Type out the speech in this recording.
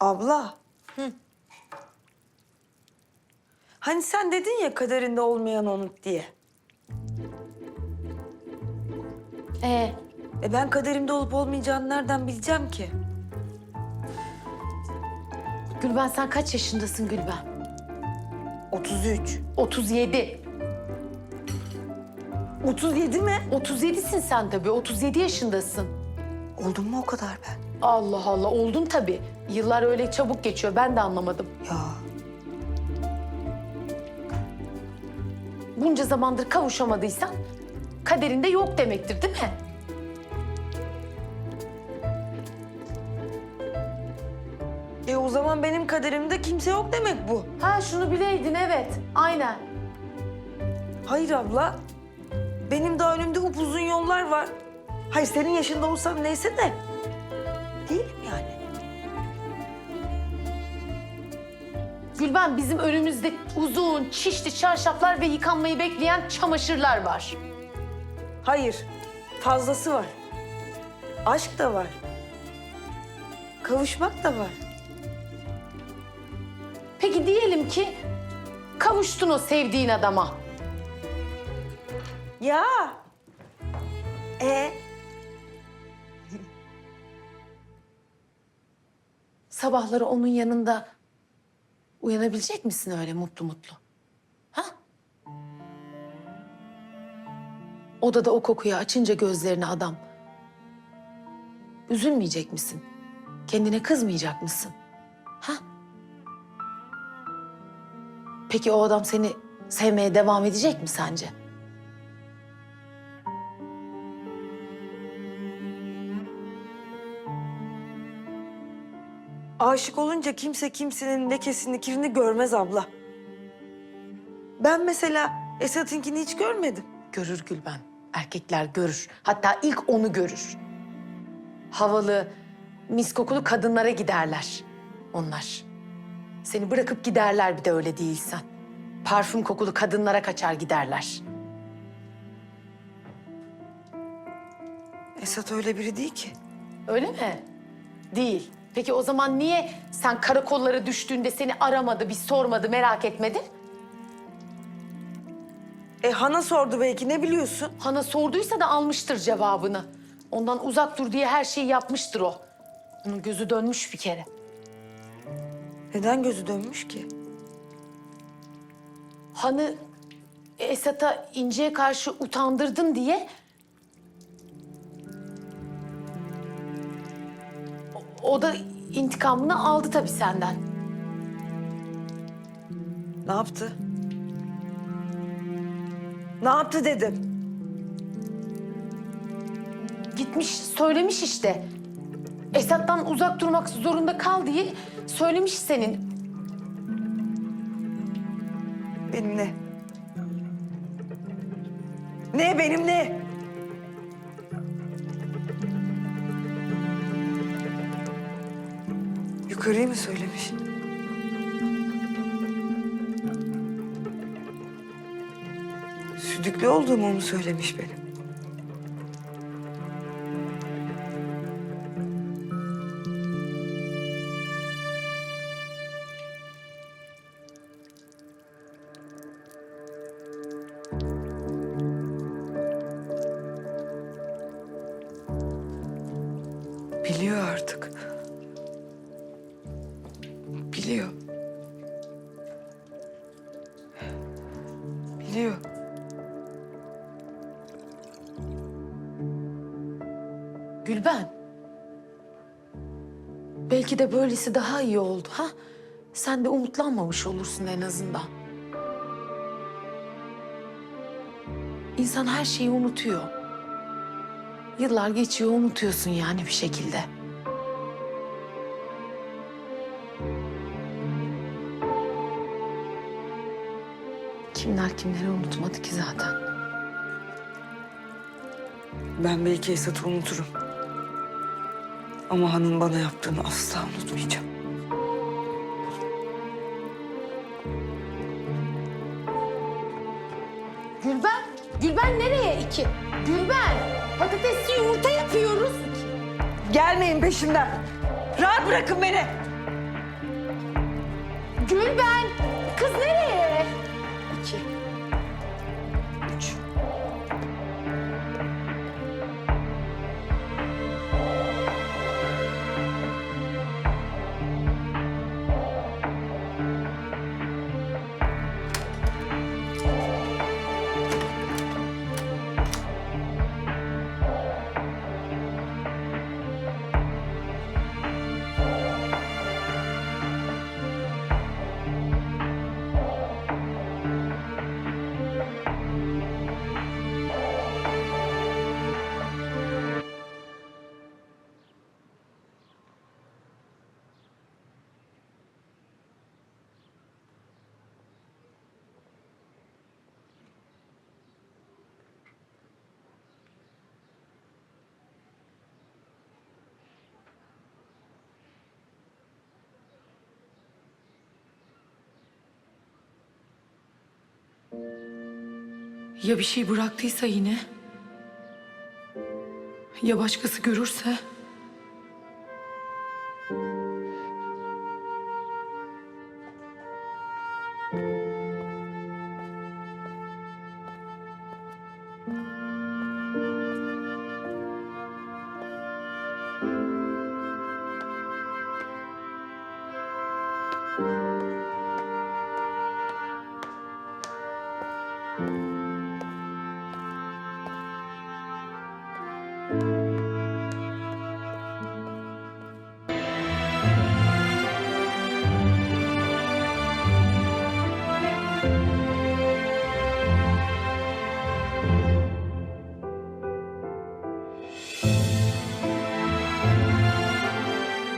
Abla. Hani sen dedin ya kaderinde olmayan onluk diye. Ee, E ben kaderimde olup olmayacağını nereden bileceğim ki? Gülben sen kaç yaşındasın Gülben? 33. 37. 37 mi? 37'sin sen tabii. 37 yaşındasın. Oldum mu o kadar ben? Allah Allah oldun tabii. Yıllar öyle çabuk geçiyor. Ben de anlamadım. Ya Bunca zamandır kavuşamadıysan kaderinde yok demektir değil mi? e o zaman benim kaderimde kimse yok demek bu. Ha şunu bileydin evet. Aynen. Hayır abla. Benim daha önümde upuzun yollar var. Hayır senin yaşında olsam neyse de. Değilim yani. Gülben bizim önümüzde uzun, çişli çarşaflar ve yıkanmayı bekleyen çamaşırlar var. Hayır. Fazlası var. Aşk da var. Kavuşmak da var. Peki diyelim ki kavuştun o sevdiğin adama. Ya. E Sabahları onun yanında uyanabilecek misin öyle mutlu mutlu? Ha? Odada o kokuyu açınca gözlerini adam. Üzülmeyecek misin? Kendine kızmayacak mısın? Ha? Peki o adam seni sevmeye devam edecek mi sence? Aşık olunca kimse kimsenin lekesini, kirini görmez abla. Ben mesela Esat'ınkini hiç görmedim. Görür Gülben. Erkekler görür. Hatta ilk onu görür. Havalı, mis kokulu kadınlara giderler onlar. Seni bırakıp giderler bir de öyle değilsen. Parfüm kokulu kadınlara kaçar giderler. Esat öyle biri değil ki. Öyle mi? Değil. Peki o zaman niye sen karakollara düştüğünde seni aramadı, bir sormadı, merak etmedi? E Hana sordu belki ne biliyorsun? Hana sorduysa da almıştır cevabını. Ondan uzak dur diye her şeyi yapmıştır o. Onun gözü dönmüş bir kere. Neden gözü dönmüş ki? Hanı Esat'a İnci'ye karşı utandırdın diye... O, o da intikamını aldı tabii senden. Ne yaptı? Ne yaptı dedim. Gitmiş söylemiş işte. Esat'tan uzak durmak zorunda kal diye söylemiş senin. Benim ne? Ne benim ne? Yukarıyı mı söylemiş? Südüklü olduğumu mu söylemiş benim? Biliyor artık. Biliyor. Biliyor. Gülben. Belki de böylesi daha iyi oldu ha? Sen de umutlanmamış olursun en azından. İnsan her şeyi unutuyor. Yıllar geçiyor unutuyorsun yani bir şekilde. Kimler kimleri unutmadı ki zaten. Ben belki Esat'ı unuturum. Ama hanım bana yaptığını asla unutmayacağım. Gülben, Gülben nereye iki? Gülben, patatesli yumurta yapıyoruz. Gelmeyin peşimden. Rahat bırakın beni. Gülben! Ya bir şey bıraktıysa yine? Ya başkası görürse?